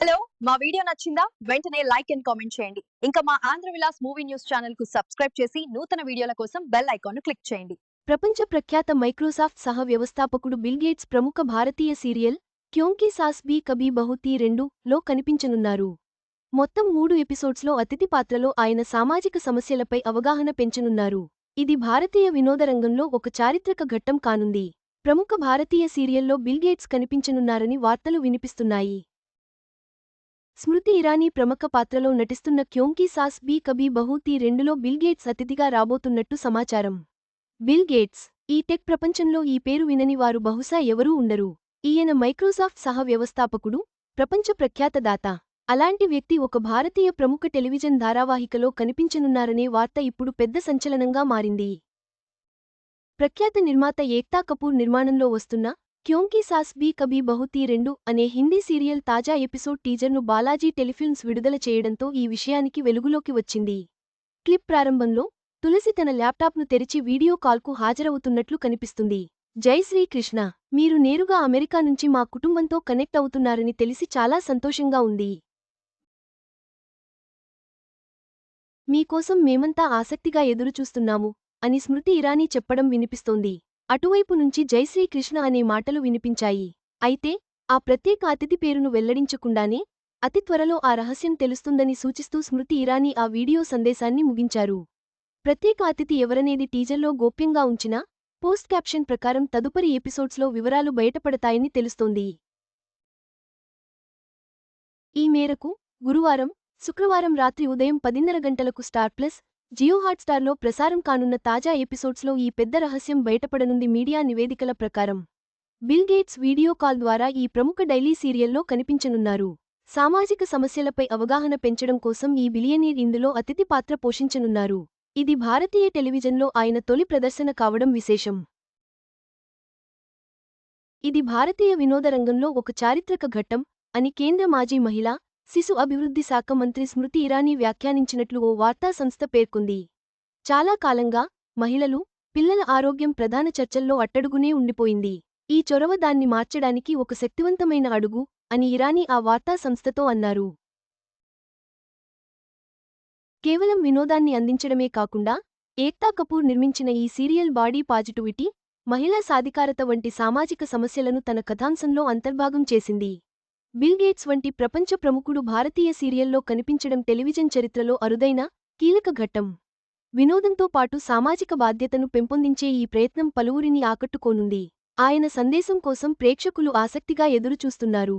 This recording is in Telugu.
హలో మా వీడియో నచ్చిందా? వెంటనే లైక్ అండ్ కామెంట్ చేయండి. ఇంకా మా ఆంధ్ర విలాస్ మూవీ న్యూస్ ఛానల్కు సబ్స్క్రైబ్ చేసి నూతన వీడియోల కోసం బెల్ ఐకాన్ క్లిక్ చేయండి. ప్రపంచ ప్రఖ్యాత మైక్రోసాఫ్ట్ సహ వ్యవస్థాపకుడు బిల్ గేట్స్ ప్రముఖ భారతీయ సీరియల్ క్యోంకి సాస్ బీ కభీ బహుతీ రెండు లో కనిపించనున్నారు. మొత్తం మూడు ఎపిసోడ్స్లో అతిథి పాత్రలో ఆయన సామాజిక సమస్యలపై అవగాహన పెంచనున్నారు. ఇది భారతీయ వినోద రంగంలో ఒక చారిత్రక ఘట్టం కానుంది. ప్రముఖ భారతీయ సీరియల్లో బిల్ గేట్స్ కనిపించనున్నారని వార్తలు వినిపిస్తున్నాయి. స్మృతి ఇరానీ ప్రముఖ పాత్రలో నటిస్తున్న క్యోంకీ సాస్ బీ కభీ బహూతీ రెండులో బిల్ గేట్స్ అతిథిగా రాబోతున్నట్టు సమాచారం. బిల్ గేట్స్ ఈ టెక్ ప్రపంచంలో ఈ పేరు వినని వారు బహుశా ఎవరూ ఉండరు. ఈయన మైక్రోసాఫ్ట్ సహ వ్యవస్థాపకుడు ప్రపంచ ప్రఖ్యాతదాత. అలాంటి వ్యక్తి ఒక భారతీయ ప్రముఖ టెలివిజన్ ధారావాహికలో కనిపించనున్నారనే వార్త ఇప్పుడు పెద్ద సంచలనంగా మారింది. ప్రఖ్యాత నిర్మాత ఏక్తా కపూర్ నిర్మాణంలో వస్తున్న క్యోంకీ సాస్ బీ కభీ బహుతీ రెండు అనే హిందీ సీరియల్ తాజా ఎపిసోడ్ టీజర్ను బాలాజీ టెలిఫిల్మ్స్ విడుదల చేయడంతో ఈ విషయానికి వెలుగులోకి వచ్చింది. క్లిప్ ప్రారంభంలో తులసి తన ల్యాప్టాప్ను తెరిచి వీడియో కాల్కు హాజరవుతున్నట్లు కనిపిస్తుంది. జై శ్రీకృష్ణ! మీరు నేరుగా అమెరికా నుంచి మా కుటుంబంతో కనెక్ట్ అవుతున్నారని తెలిసి చాలా సంతోషంగా ఉంది. మీకోసం మేమంతా ఆసక్తిగా ఎదురుచూస్తున్నాము అని స్మృతి ఇరానీ చెప్పడం వినిపిస్తోంది. అటువైపు నుంచి జై శ్రీకృష్ణ అనే మాటలు వినిపించాయి. అయితే ఆ ప్రత్యేక అతిథి పేరును వెల్లడించకుండానే అతి త్వరలో ఆ రహస్యం తెలుస్తుందని సూచిస్తూ స్మృతి ఇరానీ ఆ వీడియో సందేశాన్ని ముగించారు. ప్రత్యేక అతిథి ఎవరనేది టీజర్లో గోప్యంగా ఉంచినా పోస్ట్ క్యాప్షన్ ప్రకారం తదుపరి ఎపిసోడ్స్లో వివరాలు బయటపడతాయని తెలుస్తోంది. ఈ మేరకు గురువారం శుక్రవారం రాత్రి ఉదయం పదిన్నర గంటలకు స్టార్ ప్లస్ జియో హాట్స్టార్లో ప్రసారం కానున్న తాజా ఎపిసోడ్స్లో ఈ పెద్ద రహస్యం బయటపడనుంది మీడియా నివేదికల ప్రకారం. బిల్ గేట్స్ వీడియో కాల్ ద్వారా ఈ ప్రముఖ డైలీ సీరియల్లో కనిపించనున్నారు. సామాజిక సమస్యలపై అవగాహన పెంచడం కోసం ఈ బిలియనీర్ ఇందులో అతిథి పాత్ర పోషించనున్నారు. ఇది భారతీయ టెలివిజన్లో ఆయన తొలి ప్రదర్శన కావడం విశేషం. ఇది భారతీయ వినోద రంగంలో ఒక చారిత్రక ఘట్టం అని కేంద్ర మాజీ మహిళా శిశు అభివృద్ధి శాఖ మంత్రి స్మృతి ఇరానీ వ్యాఖ్యానించినట్లు ఓ వార్తా సంస్థ పేర్కొంది. చాలా కాలంగా మహిళలు పిల్లల ఆరోగ్యం ప్రధాన చర్చల్లో అట్టడుగునే ఉండిపోయింది. ఈ చొరవ దాన్ని మార్చడానికి ఒక శక్తివంతమైన అడుగు అని ఇరానీ ఆ వార్తా సంస్థతో అన్నారు. కేవలం వినోదాన్ని అందించడమే కాకుండా ఏక్తా కపూర్ నిర్మించిన ఈ సీరియల్ బాడీ పాజిటివిటీ మహిళా సాధికారత వంటి సామాజిక సమస్యలను తన కథాంశంలో అంతర్భాగం చేసింది. బిల్ గేట్స్ వంటి ప్రపంచ ప్రముఖుడు భారతీయ సీరియల్లో కనిపించడం టెలివిజన్ చరిత్రలో అరుదైన కీలక ఘట్టం. వినోదంతో పాటు సామాజిక బాధ్యతను పెంపొందించే ఈ ప్రయత్నం పలువురిని ఆకట్టుకోనుంది. ఆయన సందేశం కోసం ప్రేక్షకులు ఆసక్తిగా ఎదురుచూస్తున్నారు.